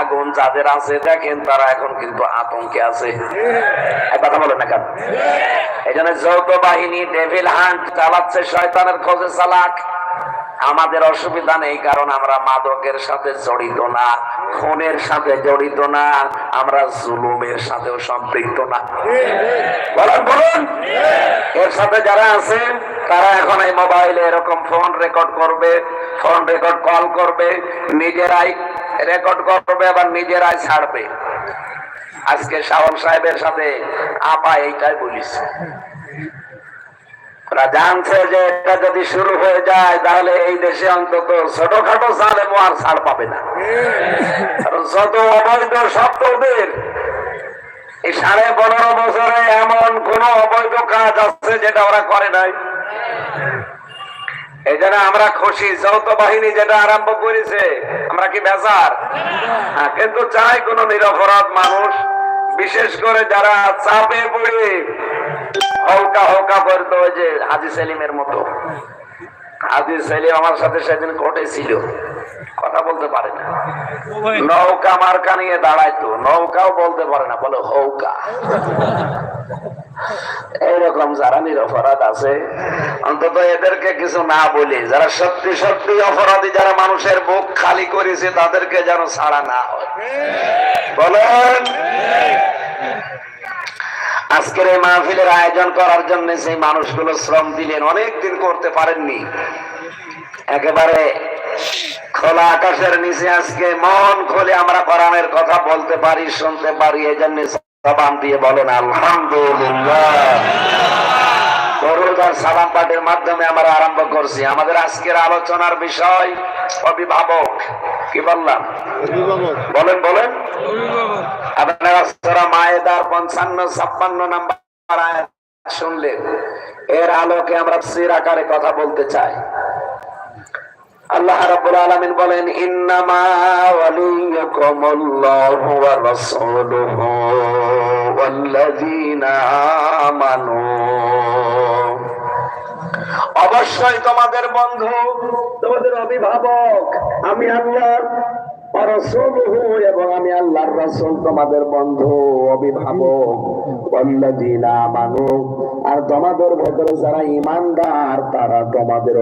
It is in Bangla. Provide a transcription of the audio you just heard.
আগুন যাদের আছে, দেখেন তারা এখন কিন্তু আতঙ্কে আছে। কথা বলেন না কেন? এই জন্য যৌথ বাহিনী ডেভিল হান্ট চালাচ্ছে, শয়তানের খোঁজে চালাক। আমাদের অসুবিধা নেই, কারণ আমরা মাদকের সাথে জড়িত না, খুনের সাথে জড়িত না, আমরা জুলুমের সাথেও সম্পৃক্ত না। বলেন, বলুন। এর সাথে যারা আছে, তারা এখন এই মোবাইলে এরকম ফোন রেকর্ড করবে ফোন রেকর্ড কল করবে, নিজেরাই রেকর্ড করবে, আবার নিজেরাই ছাড়বে। আজকে শাওন সাহেবের সাথে আপা এইটাই বলিস ওরা জানছে যে এটা যদি শুরু হয়ে যায়, তাহলে এই দেশে অন্তত ছোটখাটো সালে আর ছাড় পাবে না। কারণ যত অবৈধ ওদের এই সাড়ে পনেরো বছরে এমন কোন অবৈধ কাজ আছে যেটা ওরা করে নাই। এই জন্য আমরা খুশি। যৌথ বাহিনী যেটা আরম্ভ করেছে আমরা কি বেজার? হ্যাঁ, কিন্তু চাই কোন নিরপরাধ মানুষ বিশেষ করে যারা চাপে পড়ে। হলকা হলকা যে হাজি সেলিমের মতো। হাজি সেলিম আমার সাথে সেদিন কোর্টে ছিল কথা বলতে পারে না। নৌকা মার্কা নিয়ে দাঁড়াইতো। নৌকাও বলতে পারে না বলে হৌকা। এইরকম যারা নিরপরাধ আছে, অন্তত এদেরকে কিছু না বলি, যারা সত্যি সত্যি অপরাধী, যারা মানুষের বুক খালি করেছে, তাদেরকে যেন ছাড়া না হয়। বলেন? আজকের এই মাহফিলের আয়োজন করার জন্য সেই মানুষগুলো শ্রম দিলেন অনেক দিন করতে পারেননি। একেবারে খোলা আকাশের নিচে আজকে মন খুলে আমরা কোরআনের কথা বলতে পারি, শুনতে পারি এই জন্য দিয়ে বলেন, আলহামদুলিল্লাহ। দরুদ সালাম পাঠের মাধ্যমে আমরা আরম্ভ করছি। আমাদের আজকের আলোচনার বিষয় অভিভাবক। কি বললাম? বলেন বলেন। আপনারা সূরা মায়েদার পঞ্চান্ন ছাপ্পান্ন নাম্বার শুনলেন। এর আলোকে আমরা সির আকারে কথা বলতে চাই। আল্লাহ রাব্বুল আলামিন বলেন ইন্নামা ওয়ালিয়ুকুমুল্লাহু ওয়া রাসূলুহু ওয়াল্লাযীনা আমানু অবশ্যই তোমাদের বন্ধু। তোমাদের অভিভাবক, আমি আল্লাহ এবং আমি আল্লাহর রাসূল তোমাদের বন্ধু, অভিভাবক আর তোমাদের ভেতরে যারা ইমানদার তারা তোমাদের